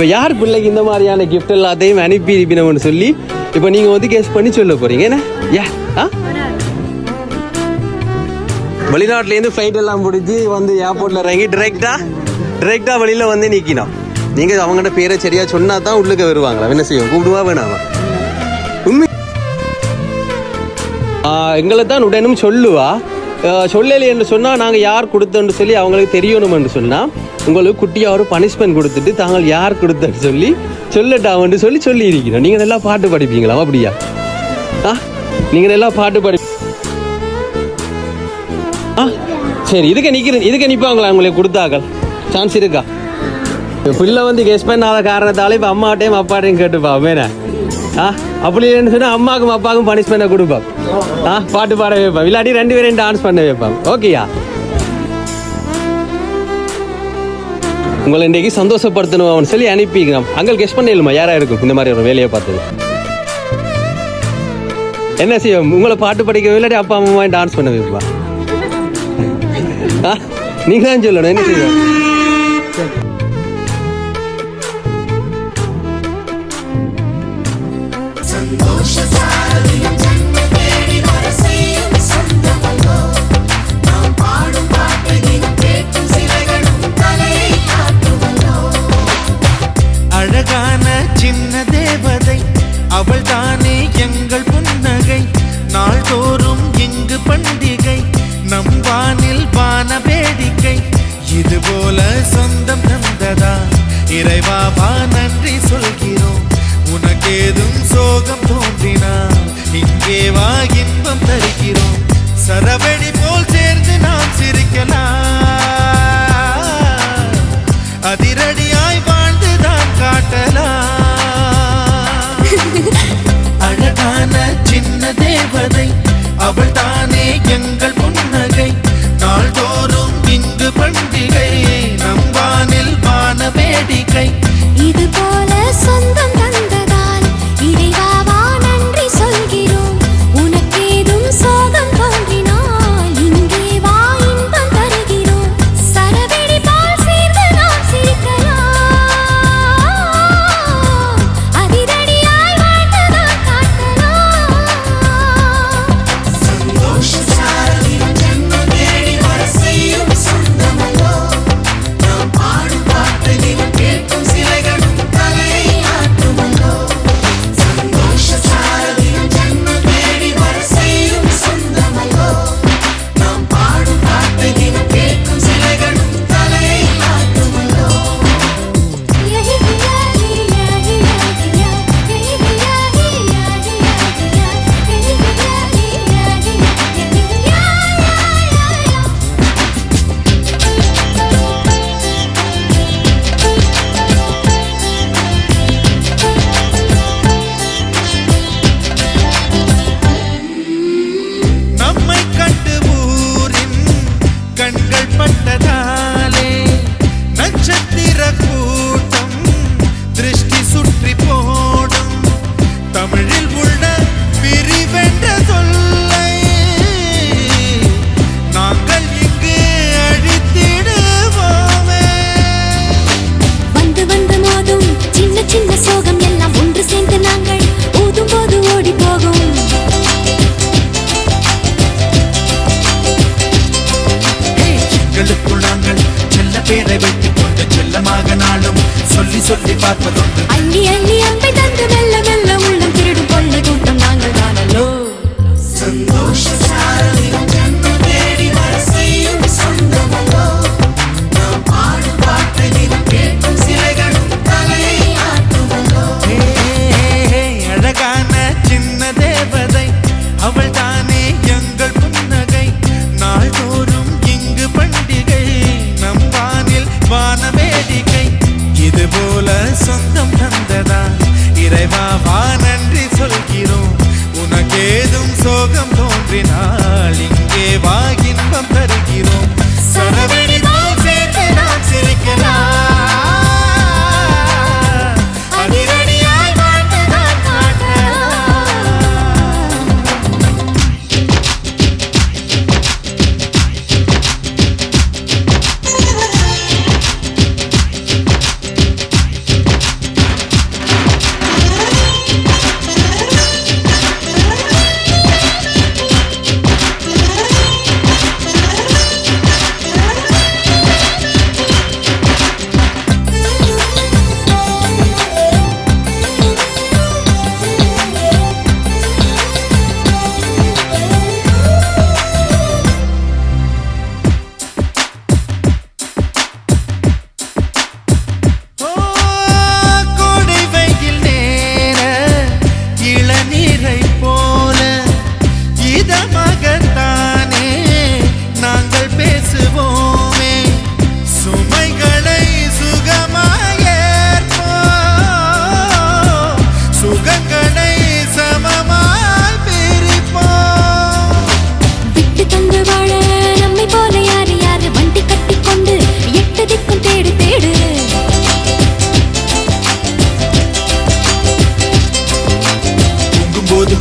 இப்போ யார் பிள்ளைக்கு இந்த மாதிரியான கிஃப்ட் எல்லாத்தையும் அனுப்பி இருப்பினோம்னு சொல்லி இப்போ நீங்கள் வந்து கேஸ் பண்ணி சொல்ல போகிறீங்க என்ன? யா ஆ? வெளிநாட்டிலேருந்து ஃப்ளைட் எல்லாம் பிடிச்சி வந்து ஏர்போர்ட்டில் இறங்கி டிரெக்டாக டிரெக்டாக வெளியில் வந்து நிற்கணும் நீங்கள் அவங்கள்ட்ட பேரை சரியாக சொன்னால் தான் உள்ளுக்க வருவாங்களா? என்ன செய்யும்? கூப்பிடுவா வேணாமா உண்மை எங்களை தான் உடனும் சொல்லுவா. சொல்லலை என்று சொன்னால் நாங்கள் யார் கொடுத்தோன்னு சொல்லி அவங்களுக்கு தெரியணும் என்று சொன்னால் உங்களுக்கு குட்டியாக ஒரு பனிஷ்மெண்ட் கொடுத்துட்டு தாங்கள் யார் கொடுத்தன்னு சொல்லி சொல்லட்டாவன்னு சொல்லி சொல்லி இருக்கணும் நீங்கள் நல்லா பாட்டு படிப்பீங்களா? அப்படியா? ஆ நீங்கள் நல்லா பாட்டு படி ஆ சரி இதுக்கு நிற்கிறேன் இதுக்கு நிற்பாங்களா உங்களுக்கு கொடுத்தாக்கள். சான்ஸ் இருக்கா? பிள்ளை வந்து கெஸ் பண்ணாத காரணத்தால இப்போ அம்மாட்டையும் அப்பாட்டையும் கேட்டுப்பா வேணா. ஆ? அப்படி இல்லைன்னு சொன்னால் அம்மாக்கும் அப்பாவுக்கும் பனிஷ்மெண்ட்டை கொடுப்பான் ஆ? பாட்டு பாட வைப்பான் இல்லாட்டி ரெண்டு பேரையும் டான்ஸ் பண்ண வைப்பான் ஓகேயா உங்களை இன்றைக்கு சந்தோஷப்படுத்தணும் அவன் சொல்லி அனுப்பிக்கிறான். அங்கே கெஸ் பண்ணிடலுமா யாராக இருக்கும்? இந்த மாதிரி ஒரு வேலையை பார்த்தது. என்ன செய்யும்? உங்களை பாட்டு படிக்க இல்லாட்டி அப்பா அம்மா டான்ஸ் பண்ண வைப்பா. ஆ? நீங்க தான் சொல்லணும் என்ன செய்யும்? மரவெடி போல் சேர்ந்து நாம் சிரிக்கலாம் அதிரடியாய் வாழ்ந்து தான் காட்டலாம் அழகான சின்ன தேவதை அவள் தானே எங்கள் புன்னகை. நாள்தோறும் இங்கு பண்டிகை நம் வானில் வான வேடிக்கை. இது போல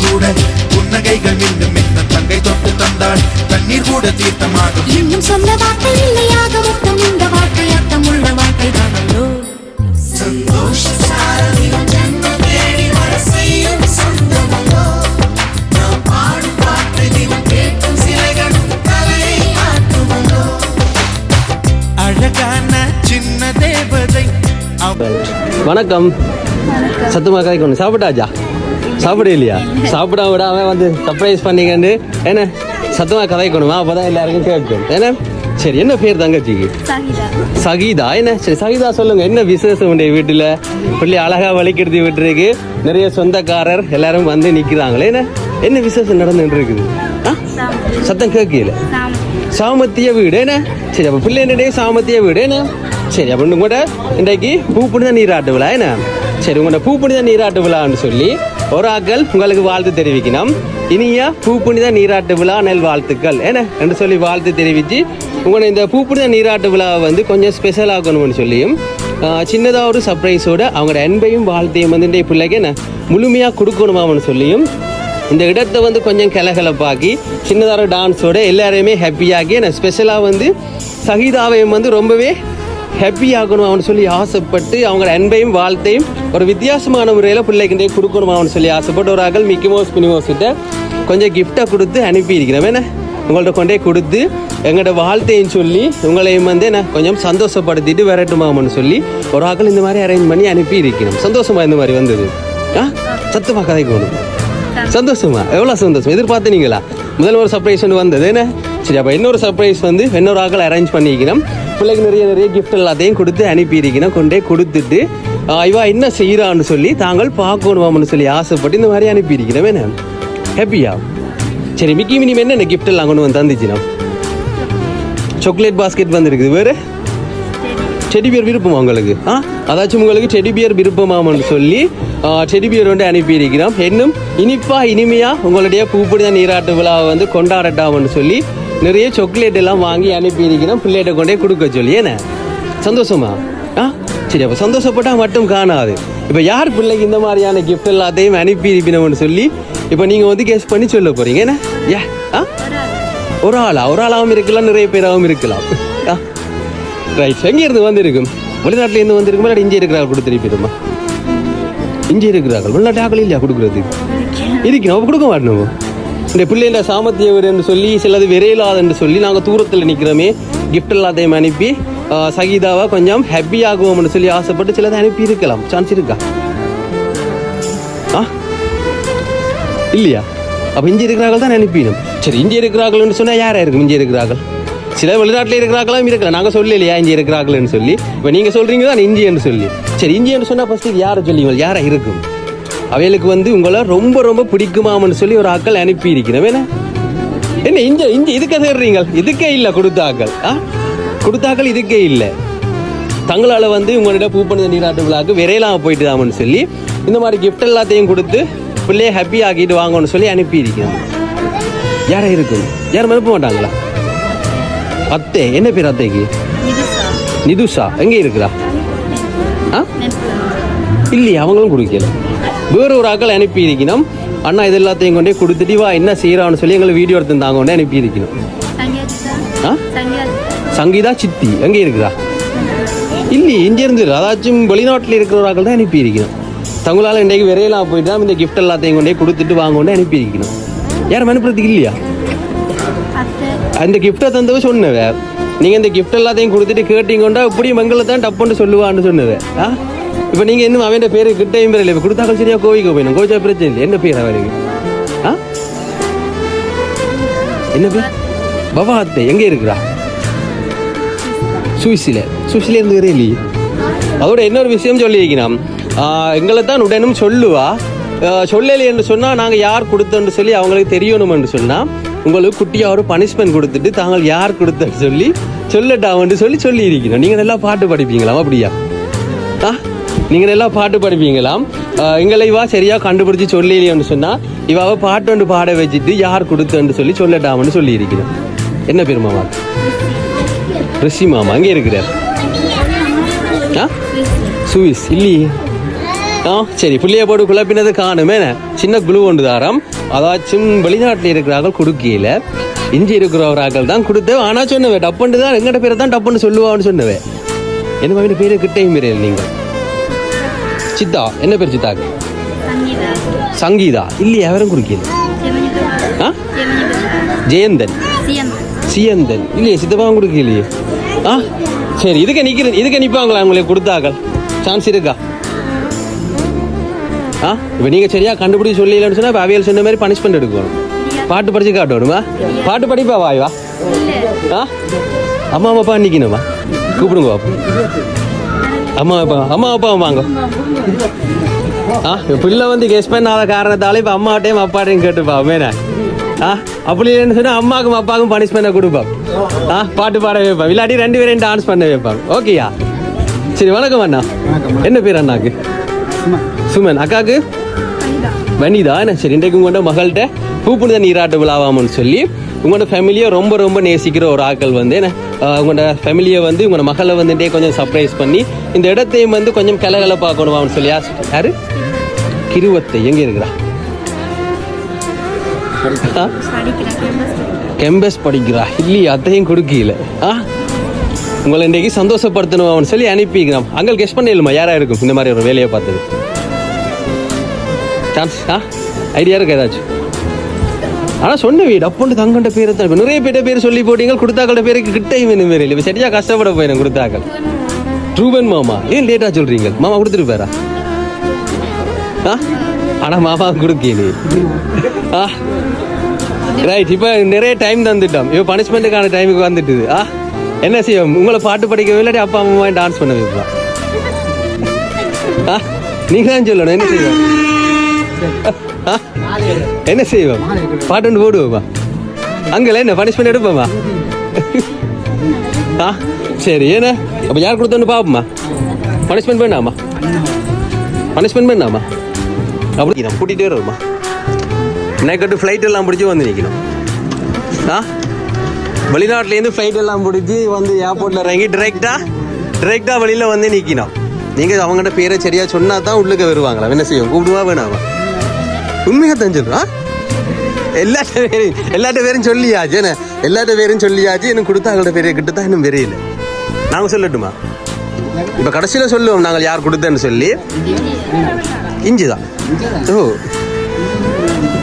கூட புன்னகைகள் இன்னும் என்ன தங்கை தொட்டு தந்தாள். தண்ணீர் கூட தீர்த்தமாகும். இன்னும் சொன்ன வார்த்தை இல்லையாக மொத்தம் இந்த வார்த்தை அர்த்தம் உள்ள வார்த்தை தானல்லோ சந்தோஷ வணக்கம். சத்துமா கதைக்கு ஒன்று சாப்பிட்டாச்சா? சாப்பிட இல்லையா சாப்பிடாம விடாம வந்து சர்ப்ரைஸ் பண்ணிக்கண்டு. என்ன? சத்தமா கதை கொண்டுமா அப்பதான் எல்லாருக்கும் கேட்கும். என்ன? சரி என்ன பேர் தங்கச்சிக்கு? சகீதா. என்ன? சரி சகீதா சொல்லுங்க என்ன விசேஷம் உடைய வீட்டுல? பிள்ளை அழகா வலிக்கிறது விட்டுருக்கு. நிறைய சொந்தக்காரர் எல்லாரும் வந்து நிக்கிறாங்களே என்ன? என்ன விசேஷம் நடந்துட்டு இருக்குது? சத்தம் கேட்கல. சாமத்திய வீடு என்ன? சரி அப்ப பிள்ளை என்னடைய சாமத்திய வீடு என்ன? சரி அப்ப கூட இன்றைக்கு பூப்புனித நீராட்டு விழா என்ன? சரி உங்களோட பூப்புனித நீராட்டு விழான்னு சொல்லி ஒரு ஆக்கள் உங்களுக்கு வாழ்த்து தெரிவிக்கணும். இனிய பூப்புனித நீராட்டு விழா நெல் வாழ்த்துக்கள். என்ன? என்று சொல்லி வாழ்த்து தெரிவித்து உங்களை இந்த பூப்புனித நீராட்டு விழாவை வந்து கொஞ்சம் ஸ்பெஷல் ஆகணும்னு சொல்லியும் சின்னதாக ஒரு சர்ப்ரைஸோட அவங்களோட அன்பையும் வாழ்த்தையும் வந்து இந்த பிள்ளைக்கு என்ன முழுமையாக கொடுக்கணுமான்னு சொல்லியும் இந்த இடத்தை வந்து கொஞ்சம் கிளகலப்பாக்கி சின்னதாக டான்ஸோட எல்லாரையுமே ஹாப்பியாகி நான் ஸ்பெஷலாக வந்து சகிதாவையும் வந்து ரொம்பவே ஹாப்பி ஆகணும் அவனு சொல்லி ஆசைப்பட்டு அவங்களோட அன்பையும் வாழ்த்தையும் ஒரு வித்தியாசமான முறையில் பிள்ளைக்கிட்டே கொடுக்கணும் அவனு சொல்லி ஆசைப்பட்டு ஒரு அகல் மிக்கிமோஸ் மினிமோஸ் கிட்ட கொஞ்சம் கிஃப்டை கொடுத்து அனுப்பியிருக்கிறேன் என்ன? உங்கள்ட்ட கொண்டே கொடுத்து எங்களோட வாழ்த்தையும் சொல்லி உங்களையும் வந்து என்ன? கொஞ்சம் சந்தோஷப்படுத்திட்டு விரட்டுமாமன்னு சொல்லி ஒரு ஆக்கள் இந்த மாதிரி அரேஞ்ச் பண்ணி அனுப்பி இருக்கிறோம். சந்தோஷமா இந்த மாதிரி வந்தது? ஆ? சத்தமாக கதைக்கு வேணும் சந்தோஷமா. எவ்வளோ சந்தோஷம்? எதிர்பார்த்தீங்களா? முதல்ல ஒரு சர்ப்ரைஸ் ஒன்று வந்தது. என்ன? சரி அப்போ இன்னொரு சர்ப்ரைஸ் வந்து இன்னொரு ஆக்கள் அரேஞ்ச் பண்ணிக்கிறோம் பிள்ளைக்கு நிறைய நிறைய கிஃப்ட் எல்லாத்தையும் கொடுத்து அனுப்பியிருக்கணும். கொண்டே கொடுத்துட்டு ஆ, இவா என்ன செய்கிறான்னு சொல்லி தாங்கள் பார்க்கணுமாம்னு சொல்லி ஆசைப்பட்டு இந்த மாதிரி அனுப்பியிருக்கிறோம் என்ன? ஹாப்பியா சரி மிக்கி மினிமம் என்ன கிஃப்ட் எல்லாம் கொண்டு வந்து தந்துச்சுனா சாக்லேட் பாஸ்கெட் வந்துருக்குது. வேறு? செடி பியர் விருப்பமா உங்களுக்கு? ஆ? அதாச்சும் உங்களுக்கு செடி பியர் விருப்பமாமன்னு சொல்லி செடி பியர் வந்து அனுப்பியிருக்கிறோம். இன்னும் இனிப்பா இனிமையாக உங்களுடைய பூப்படிதான் நீராட்டு விழாவை வந்து கொண்டாடட்டாமன்னு சொல்லி நிறைய சாக்லேட் எல்லாம் வாங்கி அனுப்பியிருக்கிறோம். பிள்ளைகிட்ட கொண்டே கொடுக்க சொல்லி ஏன்னா சந்தோஷமா? ஆ? சரி அப்போ சந்தோஷப்பட்டா மட்டும் காணாது. இப்போ யார் பிள்ளைக்கு இந்த மாதிரியான கிஃப்ட் எல்லாத்தையும் அனுப்பி இருப்பினோம்னு சொல்லி இப்போ நீங்கள் வந்து கேஸ் பண்ணி சொல்ல போறீங்க என்ன? ஏ ஆ? ஒரு ஆளா? ஒரு ஆளாகவும் இருக்கலாம் நிறைய பேராகவும் இருக்கலாம். ஆ? ரைட் எங்க இருந்து வந்திருக்கும்? வெளிநாட்டுல இருந்து வந்திருக்கும் இல்லாட்டி இங்கே இருக்கிறார்கள் கொடுத்துருப்பிடுமா இங்கே இருக்கிறார்கள் வெளிநாட்டு ஆக்கள் இல்லையா கொடுக்குறதுக்கு? இருக்கணும் அப்போ கொடுக்க மாட்டோம்? இந்த பிள்ளைகள என்று சொல்லி சிலது விரையிலாதுன்னு சொல்லி நாங்கள் தூரத்தில் நிற்கிறோமே கிஃப்ட் எல்லாத்தையும் அனுப்பி சகிதாவை கொஞ்சம் ஹாப்பி ஆகுவோம்னு சொல்லி ஆசைப்பட்டு சிலதை அனுப்பி இருக்கலாம் சான்ஸ் இருக்கா? ஆ? இல்லையா? அப்போ இஞ்சி இருக்கிறார்கள் தான் அனுப்பிடும் சரி இஞ்சி இருக்கிறார்கள்னு சொன்னால் யாராக இருக்கும் இஞ்சி இருக்கிறார்கள்? சில வெளிநாட்டில் இருக்கிறார்களும் இருக்கலாம். நாங்கள் சொல்லலையா இஞ்சி இருக்கிறார்கள்னு சொல்லி? இப்போ நீங்கள் சொல்கிறீங்க தான் இந்தியன்னு சொல்லி. சரி இந்தியன்னு சொன்னால் ஃபஸ்ட்டு யாரை சொல்லுவீங்க? யாரை இருக்கும்? அவைகளுக்கு வந்து உங்களை ரொம்ப ரொம்ப பிடிக்குமாமன்னு சொல்லி ஒரு ஆக்கள் அனுப்பி இருக்கிறேன் என்ன இங்க இங்க இதுக்கே தேடுறீங்க? இதுக்கே இல்லை கொடுத்தாக்கள். ஆ? கொடுத்தாக்கள் இதுக்கே இல்லை. தங்களால் வந்து உங்களிடம் பூப்பணித நீராட்டு விழாக்கு விரையிலாம போயிட்டு தாமன்னு சொல்லி இந்த மாதிரி gift எல்லாத்தையும் கொடுத்து பிள்ளைய ஹாப்பி ஆக்கிட்டு வாங்கன்னு சொல்லி அனுப்பியிருக்கேன் யாரா இருக்கும்? யாரும் அனுப்ப மாட்டாங்களா? அத்தை என்ன பேர் அத்தைக்கு? நிதுஷா. எங்கே இருக்கிறா? ஆ? இல்லையா அவங்களும் கொடுக்கல. வேற ஒரு ஆக்கள் அனுப்பி இருக்கணும் அண்ணா இது எல்லாத்தையும் கொண்டே கொடுத்துட்டு வா என்ன செய்யறான்னு சொல்லி எங்களை வீடியோ எடுத்து தாங்க கொண்டே அனுப்பி இருக்கணும் ஆ? சங்கீதா சித்தி எங்கே இருக்கிறா? இல்லையே இங்கே இருந்து அதாச்சும் வெளிநாட்டில் இருக்கிற ஆக்கள் தான் அனுப்பி இருக்கணும் தங்களால் இன்றைக்கு விரையலாம் போயிட்டு தான் இந்த கிஃப்ட் எல்லாத்தையும் கொண்டே கொடுத்துட்டு வாங்க கொண்டே அனுப்பி இருக்கணும் யாரும் அனுப்புறதுக்கு இல்லையா? அந்த கிஃப்ட்டை தந்தவ சொன்னவ. நீங்க இந்த கிஃப்ட் எல்லாத்தையும் கொடுத்துட்டு கேட்டீங்கண்டா இப்படி மங்களை தான் டப்புன்னு சொல்லுவான்னு சொன்னவ. ஆ? இப்போ நீங்க இன்னும் அவன் பேரு கிட்டையும் பேர் இல்லை. கொடுத்தாக்கள் சரியா கோவிக்க போயிடும் கோவிச்சா பிரச்சனை இல்லை. என்ன பேர் அவருக்கு ஆ? என்ன பேர்? பவா அத்தை எங்க இருக்கிறா? சுவிஸில் சுவிஸில் இருந்து வேற இல்லையே அதோட இன்னொரு விஷயம் சொல்லியிருக்கிறோம் எங்களை தான் உடனும் சொல்லுவா. சொல்லலை என்று சொன்னால் நாங்கள் யார் கொடுத்தோன்னு சொல்லி அவங்களுக்கு தெரியணும் என்று சொன்னால் உங்களுக்கு குட்டியாக ஒரு பனிஷ்மெண்ட் கொடுத்துட்டு தாங்கள் யார் கொடுத்தன்னு சொல்லி சொல்லட்டாமன்னு சொல்லி சொல்லி இருக்கிறோம் நீங்கள் நல்லா பாட்டு படிப்பீங்களா? அப்படியா? ஆ? நீங்கள் எல்லாம் பாட்டு படிப்பீங்களாம் எங்களை இவா சரியாக கண்டுபிடிச்சி சொல்லலையோன்னு சொன்னால் இவாவை பாட்டு ஒன்று பாட வச்சுட்டு யார் கொடுத்தன்னு சொல்லி சொல்லட்டாமன்னு சொல்லி இருக்கிறோம் என்ன பேர் மாமா? ரிஷி மாமா அங்கே இருக்கிறார். ஆ? சுவிஸ் இல்லையே? ஆ சரி புள்ளிய போட்டு குழப்பினது காணுமே சின்ன குழு ஒன்று தாரம். அதாச்சும் வெளிநாட்டில் இருக்கிறார்கள் கொடுக்கையில். இஞ்சி இருக்கிறவராக்கள் தான் கொடுத்து ஆனால் சொன்னவே டப்புண்டு தான் எங்கிட்ட பேரை தான் டப்புன்னு சொல்லுவான்னு சொன்னவே என்ன மாதிரி பேர் கிட்டையும் பேரையில் நீங்கள் சித்தா. என்ன பேர் சித்தாக்கு சங்கீதா. இல்லையா யாரும் குறுக்கீங்க ஆ? ஜெயந்தன். சியந்தன் இல்லையே சித்தப்பாவும் கொடுக்கலையே ஆ? சரி இதுக்கு நிற்கிற இதுக்கு நிற்பாங்களா உங்களுக்கு கொடுத்தாக்கள்? சான்ஸ் இருக்கா? ஆ? இப்போ நீங்கள் சரியா கண்டுபிடிச்சி சொல்லலன்னு சொன்னால் இப்போ அவியல் சொன்ன மாதிரி பனிஷ்மெண்ட் எடுக்கணும். பாட்டு படிச்சு காட்டணுமா பாட்டு படிப்பா வாய் வா. ஆ? அம்மா அப்பா நிற்கணுமா கூப்பிடுங்க பாப்பா அம்மா அப்பா அம்மா அப்பா வாங்க. ஆ பிள்ளை வந்து கெஸ் பண்ணாத காரணத்தால இப்போ அம்மாட்டையும் அப்பாட்டையும் கேட்டுப்பா மேனா ஆ அப்படி இல்லைன்னு சொன்னால் அம்மாக்கும் அப்பாவுக்கும் பனிஷ்மெண்ட்டை கொடுப்பான் ஆ பாட்டு பாட வைப்பான் இல்லாட்டி ரெண்டு பேரையும் டான்ஸ் பண்ண வைப்பாங்க ஓகேயா சரி வணக்கம் அண்ணா. என்ன பேர் அண்ணாக்கு? சுமன். அக்காக்கு? வனிதா. என்ன? சரி இன்றைக்கு உங்களோட மகள்கிட்ட பூப்புனித நீராட்டு விழாவாமன்னு சொல்லி உங்களோட ஃபேமிலியை ரொம்ப ரொம்ப நேசிக்கிற ஒரு ஆட்கள் வந்து என்ன உங்களோட ஃபேமிலியை வந்து உங்களோட மகளை வந்துட்டே கொஞ்சம் சர்ப்ரைஸ் பண்ணி இந்த இடத்தையும் வந்து கொஞ்சம் கிளகல பார்க்கணுமான்னு சொல்லி யாரு? கிருவத்தை எங்கே இருக்கிறா? கெம்பஸ் படிக்கிறா. இல்லையா அத்தையும் கொடுக்கல ஆ? உங்களை இன்றைக்கு சந்தோஷப்படுத்தணும் சொல்லி அனுப்பிக்கிறான். அங்கே கெஸ் பண்ணிடலுமா? யாராக இருக்கும்? இந்த மாதிரி ஒரு வேலையை பார்த்தது. சான்ஸ் ஆ? ஐடியா இருக்கு ஏதாச்சும்? ஆனால் சொன்ன வீடு அப்பொண்டு தங்கண்ட பேர் தான் நிறைய பேர்ட்ட பேர் சொல்லி போட்டீங்க கொடுத்தாக்கள்ட பேருக்கு கிட்டையும் இந்த மாரி இல்லை. சரியாக கஷ்டப்பட போயிடும் கொடுத்தாக்கள். ட்ரூபன் மாமா ஏன் லேட்டாக சொல்கிறீங்க மாமா கொடுத்துட்டு போயரா ஆ? ஆனால் மாமா கொடுக்கல ஆ? ரைட் இப்போ நிறைய டைம் தந்துட்டோம். இப்போ பனிஷ்மெண்ட்டுக்கான டைமுக்கு வந்துட்டுது. ஆ? என்ன செய்வோம்? உங்களை பாட்டு படிக்க இல்லாட்டி அப்பா அம்மா டான்ஸ் பண்ண வைப்பா ஆ? நீங்கள் தான் சொல்லணும். என்ன செய்வோம்? என்ன செய்வோம் பாட்டு ஒன்று போடுவோமா அங்கே என்ன பனிஷ்மெண்ட் எடுப்போமா ஆ சரி ஏன்னா அப்போ யார் கொடுத்தோன்னு பார்ப்போமா பனிஷ்மெண்ட் பண்ணாமா பனிஷ்மெண்ட் பண்ணாமா அப்படி நான் கூட்டிகிட்டே வருவோமா நைக்கட்டு ஃப்ளைட் எல்லாம் பிடிச்சி வந்து நிற்கணும் ஆ? வெளிநாட்டிலேருந்து ஃப்ளைட் எல்லாம் பிடிச்சி வந்து ஏர்போர்ட்டில் இறங்கி டிரெக்டாக டிரெக்டாக வெளியில் வந்து நிற்கணும் நீங்கள் அவங்கள்ட்ட பேரை சரியாக சொன்னால் தான் உள்ளுக்க வருவாங்களா? என்ன செய்யும்? கூப்பிடுவா வேணாமா? உண்மையாக தான் சொல்லுவா எல்லாட்ட பேரும் எல்லாட்ட பேரும் சொல்லியாச்சு என்ன எல்லாட்ட பேரும் சொல்லியாச்சு எனக்கு கொடுத்தா அவங்களோட பெரிய கிட்ட தான் இன்னும் தெரியல நாங்கள் சொல்லட்டுமா? இப்போ கடைசியில் சொல்லுவோம் நாங்கள் யார் கொடுத்தேன்னு சொல்லி. இஞ்சி தான் ஓ.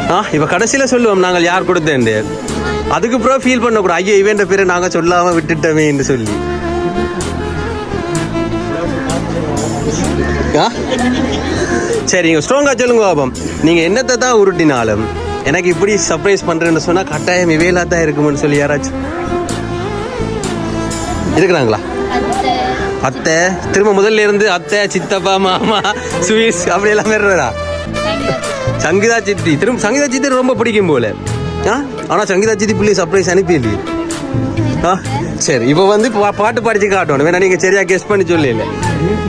ஆ இப்போ கடைசியில் சொல்லுவோம் நாங்கள் யார் கொடுத்தேன் அதுக்கு அப்புறம் ஃபீல் பண்ணக்கூடாது ஐயோ இவன்ற பேரை நாங்கள் சொல்லாமல் விட்டுட்டோமேன்னு சொல்லி. ஆ? சரிங்க ஸ்ட்ராங்காக சொல்லுங்க பாபம். நீங்கள் என்னத்தை தான் உருட்டினாலும் எனக்கு இப்படி சர்ப்ரைஸ் பண்ணுறேன்னு சொன்னால் கட்டாயம் இவையிலா தான் இருக்குமென்னு சொல்லி யாராச்சும் இருக்கிறாங்களா? அத்தை திரும்ப முதல்ல இருந்து அத்தை சித்தப்பா மாமா சுவீஸ் அப்படி எல்லாம் வருறா சங்கீதா சித்தி திரும்ப சங்கீதா சித்தி ரொம்ப பிடிக்கும் போல. ஆ? ஆனால் சங்கீதா சித்தி பிள்ளை சர்ப்ரைஸ் அனுப்பியில்லையே ஆ? சரி இப்போ வந்து பா- பாட்டு படிச்சு காட்டணும். வேணா நீங்கள் சரியாக கெஸ்ட் பண்ணி சொல்லல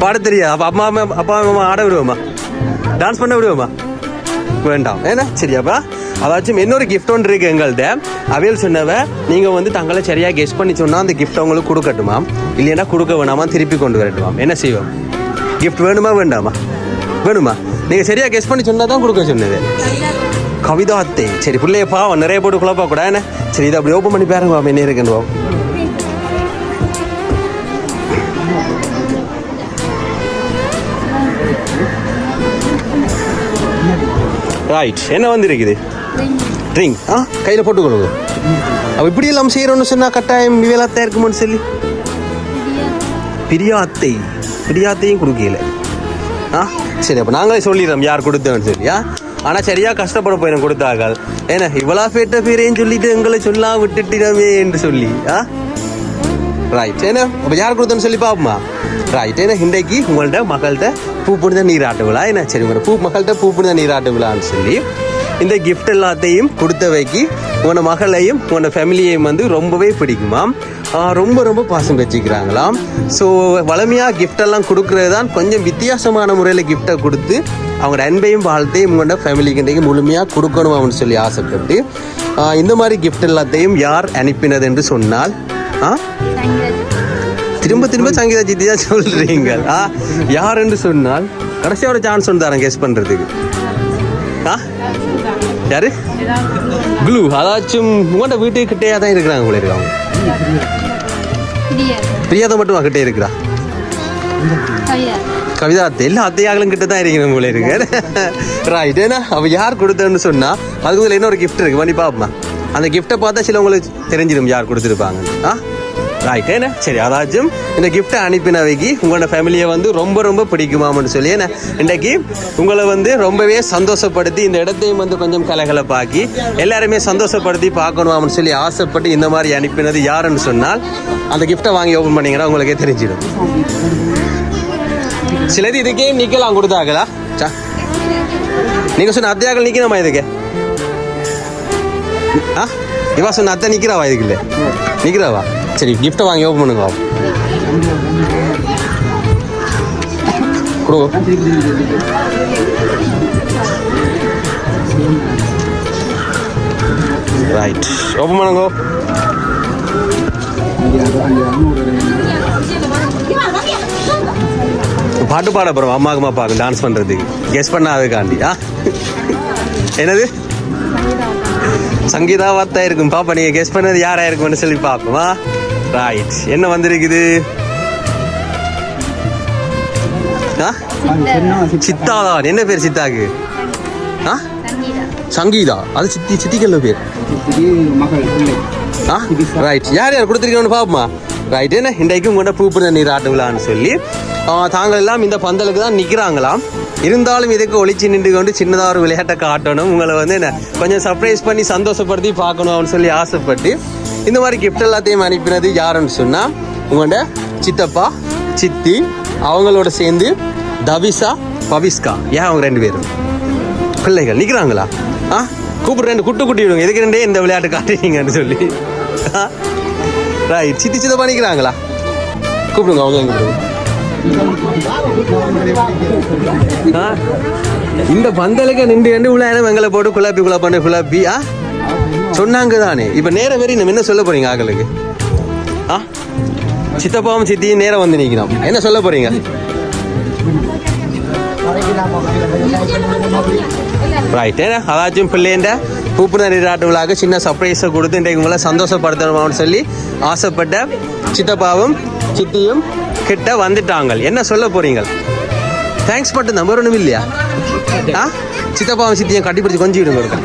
பாட தெரியாது. அப்போ அம்மா அம்மா அப்பா அம்மா ஆட விடுவோமா? டான்ஸ் பண்ண விடுவோமா? வேண்டாம். ஏன்னா சரியாப்பா அதாச்சும் இன்னொரு கிஃப்ட் ஒன்று இருக்குது எங்கள்கிட்ட அவையல் சொன்னவ நீங்கள் வந்து தங்களை சரியாக கெஸ்ட் பண்ணி சொன்னால் அந்த கிஃப்ட் அவங்களுக்கு கொடுக்கட்டுமா? இல்லைன்னா கொடுக்க வேணாமா? திருப்பி கொண்டு வரட்டுமாம் என்ன செய்வோம்? கிஃப்ட் வேணுமா வேண்டாமா? வேணுமா? நீங்கள் சரியாக கெஸ் பண்ணி சொன்னால் தான் கொடுக்க சொன்னது. கவிதா அத்தை. சரி பிள்ளையப்பா நிறைய போட்டு குழப்பா கூட என்ன? சரி இதை அப்படி ஓப்பன் பண்ணி பாருங்க என்ன இருக்குன்னு ரைட் என்ன வந்திருக்குது? ட்ரிங் ஆ கையில் போட்டுக்கொள்ளுங்க அப்போ இப்படி எல்லாம் செய்கிறோன்னு சொன்னால் கட்டாயம் இவையெல்லாம் இருக்குமோன்னு சொல்லி? பிரியாத்தை. பிரியாத்தையும் கொடுக்கல ஆ சரி அப்போ நாங்களே சொல்லிடுறோம் யார் கொடுத்தோன்னு சொல்லி ஆ? ஆனால் சரியா கஷ்டப்பட போயிடும் கொடுத்தார்கள். ஏன்னா இவ்வளோ பேட்ட பேரையும் சொல்லிட்டு எங்களை சொல்லா விட்டுட்டிடமே என்று சொல்லி ஆ? ரைட் ஏன்னா அப்போ யார் கொடுத்தோன்னு சொல்லி பார்ப்போமா ரைட் ஏன்னா இன்றைக்கு உங்கள்ட்ட மகள்கிட்ட பூ புனித நீராட்டு விழா என்ன சரி உங்களோட பூ மகள்கிட்ட பூ புனித நீராட்டு விழான்னு சொல்லி இந்த கிஃப்ட் எல்லாத்தையும் கொடுத்தவைக்கு உன்னோட மகளையும் உன்னோட ஃபேமிலியையும் வந்து ரொம்பவே பிடிக்குமாம் ரொம்ப ரொம்ப பாசம் வச்சுக்கிறாங்களாம். ஸோ வளமையாக gift எல்லாம் கொடுக்கறது தான் கொஞ்சம் வித்தியாசமான முறையில் கிஃப்டை கொடுத்து அவங்களோட அன்பையும் வாழ்த்தையும் உங்களோட ஃபேமிலிக்கு இன்றைக்கு முழுமையாக கொடுக்கணும் அப்படின்னு சொல்லி ஆசைப்பட்டு இந்த மாதிரி கிஃப்ட் எல்லாத்தையும் யார் அனுப்பினது என்று சொன்னால் ஆ திரும்ப திரும்ப சங்கீதா ஜித்தி தான் சொல்றீங்க. ஆ யார் என்று சொன்னால் கடைசியா ஒரு சான்ஸ் ஒன்று தரேன் கெஸ் பண்றதுக்கு. ஆ? யாரு? க்ளூ அதாச்சும் உங்கள்கிட்ட வீட்டுக்கிட்டே தான் இருக்கிறாங்க போல இருக்காங்க பிரியாத மட்டும் கிட்டே இருக்கிறா? கவிதா. எல்லா அத்தையாங்களும் கிட்ட தான் இருக்கிற போல இருக்கு. ரைட் ஏன்னா அவ யார் கொடுத்தன்னு சொன்னா அதுக்கு முதல்ல இன்னொரு gift இருக்கு. பண்ணி பாப்போமா? அந்த கிஃப்ட்டை பார்த்தா சிலவங்களுக்கு தெரிஞ்சிடும் யார் கொடுத்துருப்பாங்க ஆ? ரைட் ஏன்னா சரி அதாச்சும் இந்த கிஃப்ட்டை அனுப்பினவைக்கு உங்களோட ஃபேமிலியை வந்து ரொம்ப ரொம்ப பிடிக்குமாம்னு சொல்லி ஏன்னா இன்றைக்கு உங்களை வந்து ரொம்பவே சந்தோஷப்படுத்தி இந்த இடத்தையும் வந்து கொஞ்சம் கலகலப்பாக்கி எல்லாருமே சந்தோஷப்படுத்தி பார்க்கணுமாம்னு சொல்லி ஆசைப்பட்டு இந்த மாதிரி அனுப்பினது யாருன்னு சொன்னால் அந்த கிஃப்ட்டை வாங்கி ஓப்பன் பண்ணீங்கன்னா உங்களுக்கே தெரிஞ்சிடும். சிலது இதுக்கே நிக்கலாம் கொடுத்தாங்களா சா நீங்கள் சொன்ன அத்தையாக்கள் நிற்கணுமா இதுக்கு? ஆ? இவா சொன்ன அத்தை நிற்கிறாவா இதுக்கு இல்ல நிக்கிறாவா சரி கிஃப்ட்டை வாங்கி ஓப்பன் பண்ணுங்க வா. கொடுங்க. ரைட் ஓப்பன் பண்ணுங்க. பாட்டு பாட அம்மாக்கு அம்மாவுக்கு பார்க்க டான்ஸ் பண்ணுறதுக்கு கெஸ் பண்ணாதுக்காண்டி ஆ? என்னது? சங்கீதா வார்த்தா இருக்கும். பாப்பா நீங்கள் கெஸ் பண்ணது யாராக இருக்கும்னு சொல்லி பார்ப்போம்மா ரைட் என்ன வந்திருக்குது? சித்தாதான் என்ன பேர் சித்தாக்கு? ஆ? சங்கீதா. அது சித்தி சித்திக்கல்ல பேர். ஆ? ரைட் யார் யார் கொடுத்துருக்கோன்னு பாப்போமா? ரைட் என்ன? இன்றைக்கும் உங்கள்கிட்ட பூப்பு நீராட்டு விழான்னு சொல்லி தாங்கள் எல்லாம் இந்த பந்தலுக்கு தான் நிற்கிறாங்களாம் இருந்தாலும் இதுக்கு ஒளிச்சு நின்று கொண்டு சின்னதாக ஒரு விளையாட்டை காட்டணும். உங்களை வந்து என்ன கொஞ்சம் சர்ப்ரைஸ் பண்ணி சந்தோஷப்படுத்தி பார்க்கணும் அப்படின்னு சொல்லி ஆசைப்பட்டு இந்த மாதிரி கிஃப்ட் எல்லாத்தையும் அனுப்பினது யாருன்னு சொன்னால் உங்களோட சித்தப்பா சித்தி அவங்களோட சேர்ந்து தவிசா பவிஸ்கா ஏன் அவங்க ரெண்டு பேரும்? பிள்ளைகள் நிற்கிறாங்களா ஆ கூப்பிட்டு ரெண்டு குட்டு குட்டி விடுங்க. எதுக்கு ரெண்டே இந்த விளையாட்டு காட்டுறீங்கன்னு சொல்லி. ரைட் சித்தி சித்தப்பா நிற்கிறாங்களா கூப்பிடுங்க அவங்க கூப்பிடுங்க இந்த பந்தலுக்கு நின்று கண்டு உள்ள எங்களை போட்டு குழாப்பி குழாப்பான குழாப்பி ஆ? சொன்னாங்க தானே இப்போ நேரம் வரை நம்ம என்ன சொல்ல போறீங்க ஆக்களுக்கு? ஆ? சித்தப்பாவும் சித்தியும் நேரம் வந்து நிற்கிறோம். என்ன சொல்ல போறீங்க? ரைட் ஏன்னா அதாச்சும் பிள்ளைண்ட பூப்புன நீராட்டு விழாக்கு சின்ன சர்ப்ரைஸை கொடுத்து இன்றைக்கு உங்களை சந்தோஷப்படுத்தணுமான்னு சொல்லி ஆசைப்பட்ட சித்தப்பாவும் சித்தியும் கிட்ட வந்துட்டாங்க. என்ன சொல்ல போறீங்க? தேங்க்ஸ் மட்டும் நம்பர் ஒன்றும் இல்லையா? ஆ? சித்தப்பாவும் சித்தியும் கட்டிப்பிடிச்சு கொஞ்சம் விடுங்க இருக்கா